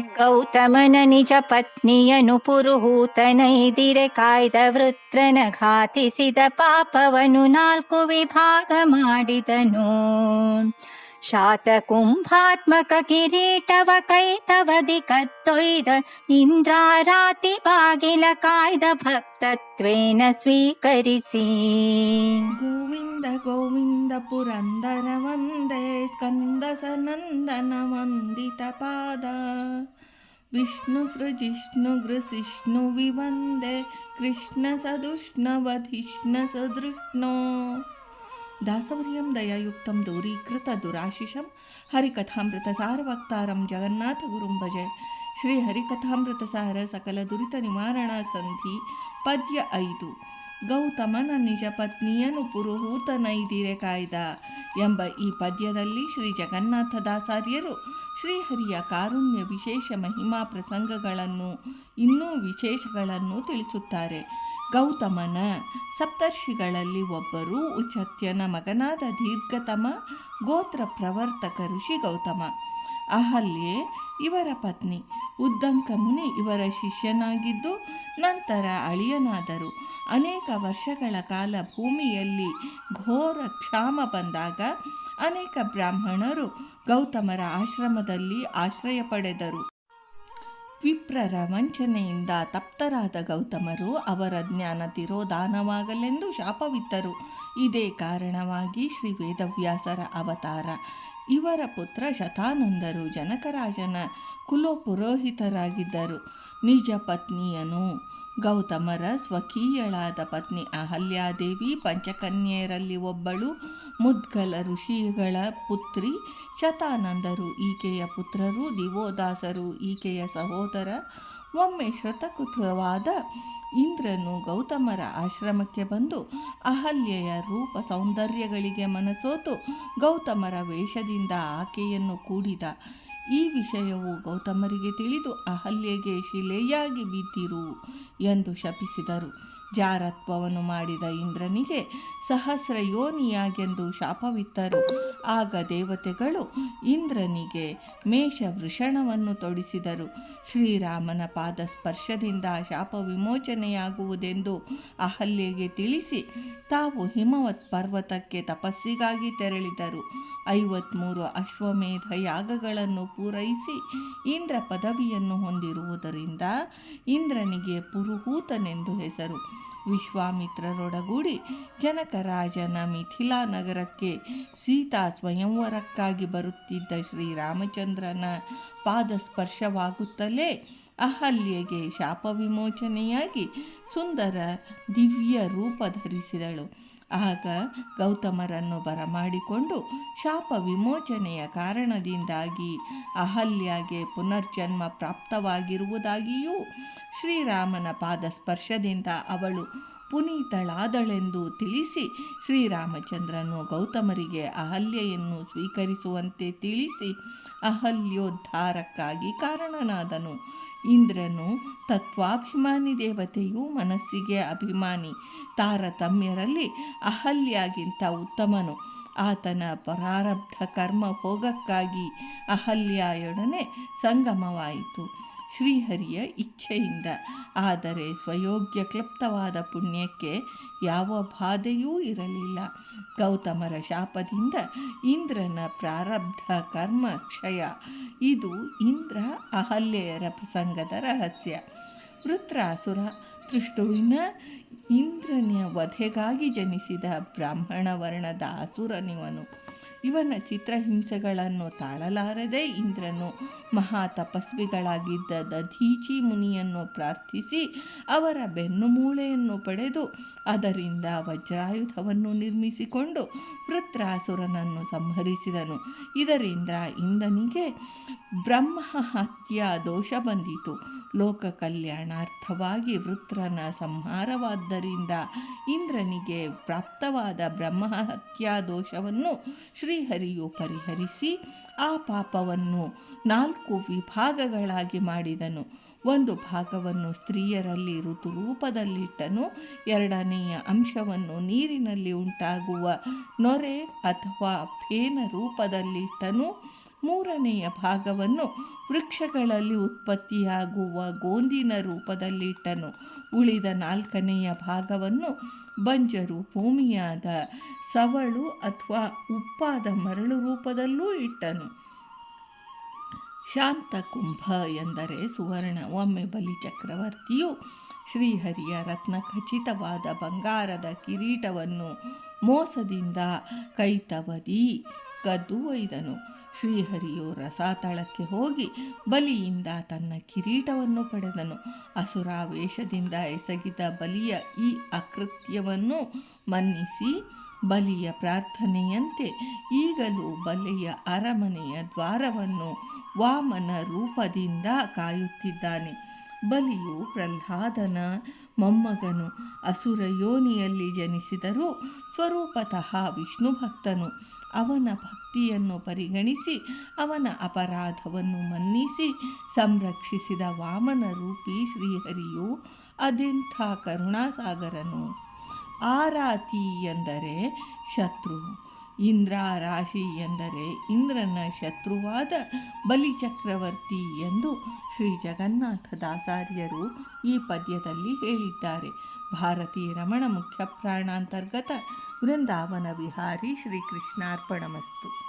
ಗೌತಮನ ನಿಜ ಪತ್ನಿಯನು ಪುರುಹೂತನೈದಿರೆ ಕಾಯ್ದ ವೃತ್ರನ ಘಾತಿಸಿದ ಪಾಪವನು ನಾಲ್ಕು ವಿಭಾಗ ಮಾಡಿದನು. शातकुम्भात्मक किरीटव कैतवधि स्वीकरिसि। गोविन्द गोविन्द पुरन्दर वन्दे स्कन्द स नन्दन वन्दितपाद विष्णुसृजिष्णुगृसिष्णुवि वन्दे ದಾಸವರ್ಯಂ ದಯಾಯುಕ್ತಂ ದೂರೀಕೃತ ದುರಾಶಿಷಂ ಹರಿಕಥಾಮೃತ ಸಾರವಕ್ತಾರಂ ಜಗನ್ನಾಥ ಗುರುಂ ಭಜೆ. ಶ್ರೀ ಹರಿಕಥಾಮೃತ ಸಾರ ಸಕಲ ದುರಿತ ನಿವಾರಣಾ ಸಂಧಿ ಪದ್ಯ ಐದು. ಗೌತಮನ ನಿಜ ಪತ್ನಿಯನು ಪುರುಹೂತನೈದಿರೆ ಕಾಯ್ದ ಎಂಬ ಈ ಪದ್ಯದಲ್ಲಿ ಶ್ರೀ ಜಗನ್ನಾಥದಾಸಾರ್ಯರು ಶ್ರೀಹರಿಯ ಕಾರುಣ್ಯ ವಿಶೇಷ ಮಹಿಮಾ ಪ್ರಸಂಗಗಳನ್ನು, ಇನ್ನೂ ವಿಶೇಷಗಳನ್ನು ತಿಳಿಸುತ್ತಾರೆ. ಗೌತಮನ ಸಪ್ತರ್ಷಿಗಳಲ್ಲಿ ಒಬ್ಬರು ಉಚತ್ಯನ ಮಗನಾದ ದೀರ್ಘತಮ ಗೋತ್ರ ಪ್ರವರ್ತಕ ಋಷಿ ಗೌತಮ. ಅಹಲ್ಯೆ ಇವರ ಪತ್ನಿ. ಉದ್ದಂಕ ಮುನಿ ಇವರ ಶಿಷ್ಯನಾಗಿದ್ದು ನಂತರ ಅಳಿಯನಾದರು. ಅನೇಕ ವರ್ಷಗಳ ಕಾಲ ಭೂಮಿಯಲ್ಲಿ ಘೋರ ಕ್ಷಾಮ ಬಂದಾಗ ಅನೇಕ ಬ್ರಾಹ್ಮಣರು ಗೌತಮರ ಆಶ್ರಮದಲ್ಲಿ ಆಶ್ರಯ ಪಡೆದರು. ವಿಪ್ರರ ವಂಚನೆಯಿಂದ ತಪ್ತರಾದ ಗೌತಮರು ಅವರ ಜ್ಞಾನ ತಿರೋಧಾನವಾಗಲೆಂದು ಶಾಪವಿತ್ತರು. ಇದೇ ಕಾರಣವಾಗಿ ಶ್ರೀ ವೇದವ್ಯಾಸರ ಅವತಾರ. ಇವರ ಪುತ್ರ ಶತಾನಂದರು, ಜನಕರಾಜನ ಕುಲಪುರೋಹಿತರಾಗಿದ್ದರು. ನಿಜ ಪತ್ನಿಯನು ಗೌತಮರ ಸ್ವಕೀಯಳಾದ ಪತ್ನಿ ಅಹಲ್ಯಾದೇವಿ, ಪಂಚಕನ್ಯೆಯರಲ್ಲಿ ಒಬ್ಬಳು ಮುದ್ಗಲ ಋಷಿಗಳ ಪುತ್ರಿ ಶತಾನಂದರು. ಈಕೆಯ ಪುತ್ರರು ದಿವೋದಾಸರು. ಈಕೆಯ ಸಹೋದರ ಒಮ್ಮೆ ಶ್ರತಕೃತವಾದ ಇಂದ್ರನು ಗೌತಮರ ಆಶ್ರಮಕ್ಕೆ ಬಂದು ಅಹಲ್ಯೆಯ ರೂಪ ಸೌಂದರ್ಯಗಳಿಗೆ ಮನಸೋತು ಗೌತಮರ ವೇಷದಿಂದ ಆಕೆಯನ್ನು ಕೂಡಿದ. ಈ ವಿಷಯವು ಗೌತಮರಿಗೆ ತಿಳಿದು ಅಹಲ್ಯೆಗೆ ಶಿಲೆಯಾಗಿ ಬಿದ್ದಿರು ಎಂದು ಶಪಿಸಿದರು. ಜಾರತ್ವವನ್ನು ಮಾಡಿದ ಇಂದ್ರನಿಗೆ ಸಹಸ್ರ ಯೋನಿಯಾಗೆಂದು ಶಾಪವಿತ್ತರು. ಆಗ ದೇವತೆಗಳು ಇಂದ್ರನಿಗೆ ಮೇಷ ವೃಷಣವನ್ನು ತೊಡಿಸಿದರು. ಶ್ರೀರಾಮನ ಪಾದ ಸ್ಪರ್ಶದಿಂದ ಶಾಪ ವಿಮೋಚನೆಯಾಗುವುದೆಂದು ಅಹಲ್ಯೆಗೆ ತಿಳಿಸಿ ತಾವು ಹಿಮವತ್ ಪರ್ವತಕ್ಕೆ ತಪಸ್ಸಿಗಾಗಿ ತೆರಳಿದರು. ಐವತ್ಮೂರು ಅಶ್ವಮೇಧ ಯಾಗಗಳನ್ನು ಪೂರೈಸಿ ಇಂದ್ರ ಪದವಿಯನ್ನು ಹೊಂದಿರುವುದರಿಂದ ಇಂದ್ರನಿಗೆ ಪುರುಹೂತನೆಂದು ಹೆಸರು. ವಿಶ್ವಾಮಿತ್ರರೊಡಗೂಡಿ ಜನಕರಾಜನ ಮಿಥಿಲಾ ನಗರಕ್ಕೆ ಸೀತಾ ಸ್ವಯಂವರಕ್ಕಾಗಿ ಬರುತ್ತಿದ್ದ ಶ್ರೀರಾಮಚಂದ್ರನ ಪಾದ ಸ್ಪರ್ಶವಾಗುತ್ತಲೇ ಅಹಲ್ಯೆಗೆ ಶಾಪ ವಿಮೋಚನೆಯಾಗಿ ಸುಂದರ ದಿವ್ಯ ರೂಪ ಧರಿಸಿದಳು. ಆಗ ಗೌತಮರನ್ನು ಬರಮಾಡಿಕೊಂಡು ಶಾಪ ವಿಮೋಚನೆಯ ಕಾರಣದಿಂದಾಗಿ ಅಹಲ್ಯಾಗೆ ಪುನರ್ಜನ್ಮ ಪ್ರಾಪ್ತವಾಗಿರುವುದಾಗಿಯೂ ಶ್ರೀರಾಮನ ಪಾದ ಸ್ಪರ್ಶದಿಂದ ಅವಳು ಪುನೀತಳಾದಳೆಂದು ತಿಳಿಸಿ ಶ್ರೀರಾಮಚಂದ್ರನು ಗೌತಮರಿಗೆ ಅಹಲ್ಯೆಯನ್ನು ಸ್ವೀಕರಿಸುವಂತೆ ತಿಳಿಸಿ ಅಹಲ್ಯೋದ್ಧಾರಕ್ಕಾಗಿ ಕಾರಣನಾದನು. ಇಂದ್ರನು ತತ್ವಾಭಿಮಾನಿ ದೇವತೆಯು ಮನಸ್ಸಿಗೆ ಅಭಿಮಾನಿ, ತಾರತಮ್ಯರಲ್ಲಿ ಅಹಲ್ಯಾಗಿಂತ ಉತ್ತಮನು. ಆತನ ಪರಾರಬ್ಧ ಕರ್ಮ ಭೋಗಕ್ಕಾಗಿ ಅಹಲ್ಯಾಯೊಡನೆ ಸಂಗಮವಾಯಿತು. ಶ್ರೀಹರಿಯ ಇಚ್ಛೆಯಿಂದ. ಆದರೆ ಸ್ವಯೋಗ್ಯ ಕ್ಲಪ್ತವಾದ ಪುಣ್ಯಕ್ಕೆ ಯಾವ ಬಾಧೆಯೂ ಇರಲಿಲ್ಲ. ಗೌತಮರ ಶಾಪದಿಂದ ಇಂದ್ರನ ಪ್ರಾರಬ್ಧ ಕರ್ಮ ಕ್ಷಯ. ಇದು ಇಂದ್ರ ಅಹಲ್ಯೆಯರ ಪ್ರಸಂಗದ ರಹಸ್ಯ. ವೃತ್ರಾಸುರ ತೃಷ್ಟುವಿನ ಇಂದ್ರನ ವಧೆಗಾಗಿ ಜನಿಸಿದ ಬ್ರಾಹ್ಮಣ ವರ್ಣದ ಅಸುರನಿವನು. ಇವನ ಚಿತ್ರಹಿಂಸೆಗಳನ್ನು ತಾಳಲಾರದೆ ಇಂದ್ರನು ಮಹಾ ತಪಸ್ವಿಗಳಾಗಿದ್ದ ದಧೀಚಿ ಮುನಿಯನ್ನು ಪ್ರಾರ್ಥಿಸಿ ಅವರ ಬೆನ್ನುಮೂಳೆಯನ್ನು ಪಡೆದು ಅದರಿಂದ ವಜ್ರಾಯುಧವನ್ನು ನಿರ್ಮಿಸಿಕೊಂಡು ವೃತ್ರಾಸುರನನ್ನು ಸಂಹರಿಸಿದನು. ಇದರಿಂದ ಇಂದ್ರನಿಗೆ ಬ್ರಹ್ಮ ಹತ್ಯ ದೋಷ ಬಂದಿತು. ಲೋಕ ಕಲ್ಯಾಣಾರ್ಥವಾಗಿ ವೃತ್ರನ ಸಂಹಾರವಾದ್ದರಿಂದ ಇಂದ್ರನಿಗೆ ಪ್ರಾಪ್ತವಾದ ಬ್ರಹ್ಮಹತ್ಯಾ ದೋಷವನ್ನು ಶ್ರೀಹರಿಯು ಪರಿಹರಿಸಿ ಆ ಪಾಪವನ್ನು ನಾಲ್ಕು ವಿಭಾಗಗಳಾಗಿ ಮಾಡಿದನು. ಒಂದು ಭಾಗವನ್ನು ಸ್ತ್ರೀಯರಲ್ಲಿ ಋತುರೂಪದಲ್ಲಿಟ್ಟನು, ಎರಡನೆಯ ಅಂಶವನ್ನು ನೀರಿನಲ್ಲಿ ಉಂಟಾಗುವ ನೊರೆ ಅಥವಾ ಫೇನ ರೂಪದಲ್ಲಿಟ್ಟನು, ಮೂರನೆಯ ಭಾಗವನ್ನು ವೃಕ್ಷಗಳಲ್ಲಿ ಉತ್ಪತ್ತಿಯಾಗುವ ಗೋಂದಿನ ರೂಪದಲ್ಲಿಟ್ಟನು, ಉಳಿದ ನಾಲ್ಕನೆಯ ಭಾಗವನ್ನು ಬಂಜರು ಭೂಮಿಯಾದ ಸವಳು ಅಥವಾ ಉಪ್ಪಾದ ಮರಳು ರೂಪದಲ್ಲೂ ಇಟ್ಟನು. ಶಾಂತಕುಂಭ ಎಂದರೆ ಸುವರ್ಣ ಒಮ್ಮೆ ಬಲಿ ಚಕ್ರವರ್ತಿಯು ಶ್ರೀಹರಿಯ ರತ್ನ ಖಚಿತವಾದ ಬಂಗಾರದ ಕಿರೀಟವನ್ನು ಮೋಸದಿಂದ ಕೈತವದಿ. ಕದ್ದು ಒಯ್ದನು ಶ್ರೀಹರಿಯು ರಸಾತಳಕ್ಕೆ ಹೋಗಿ ಬಲಿಯಿಂದ ತನ್ನ ಕಿರೀಟವನ್ನು ಪಡೆದನು. ಅಸುರಾವೇಶದಿಂದ ಎಸಗಿದ ಬಲಿಯ ಈ ಅಕೃತ್ಯವನ್ನು ಮನ್ನಿಸಿ ಬಲಿಯ ಪ್ರಾರ್ಥನೆಯಂತೆ ಈಗಲೂ ಬಲಿಯ ಅರಮನೆಯ ದ್ವಾರವನ್ನು ವಾಮನ ರೂಪದಿಂದ ಕಾಯುತ್ತಿದ್ದಾನೆ. ಬಲಿಯು ಪ್ರಹ್ಲಾದನ ಮೊಮ್ಮಗನು. ಅಸುರ ಯೋನಿಯಲ್ಲಿ ಜನಿಸಿದರೂ ಸ್ವರೂಪತಃ ವಿಷ್ಣು ಭಕ್ತನು ಅವನ ಭಕ್ತಿಯನ್ನು ಪರಿಗಣಿಸಿ, ಅವನ ಅಪರಾಧವನ್ನು ಮನ್ನಿಸಿ, ಸಂರಕ್ಷಿಸಿದ ವಾಮನ ರೂಪಿ ಶ್ರೀಹರಿಯು ಅದೆಂಥ ಕರುಣಾಸಾಗರನು. ಆರಾತಿ ಎಂದರೆ ಶತ್ರು. ಇಂದ್ರ ರಾಶಿ ಎಂದರೆ ಇಂದ್ರನ ಶತ್ರುವಾದ ಬಲಿಚಕ್ರವರ್ತಿ ಎಂದು ಶ್ರೀ ಜಗನ್ನಾಥದಾಸಾರ್ಯರು ಈ ಪದ್ಯದಲ್ಲಿ ಹೇಳಿದ್ದಾರೆ. ಭಾರತೀ ರಮಣ ಮುಖ್ಯ ಪ್ರಾಣಾಂತರ್ಗತ ವೃಂದಾವನ ವಿಹಾರಿ ಶ್ರೀಕೃಷ್ಣಾರ್ಪಣಮಸ್ತು.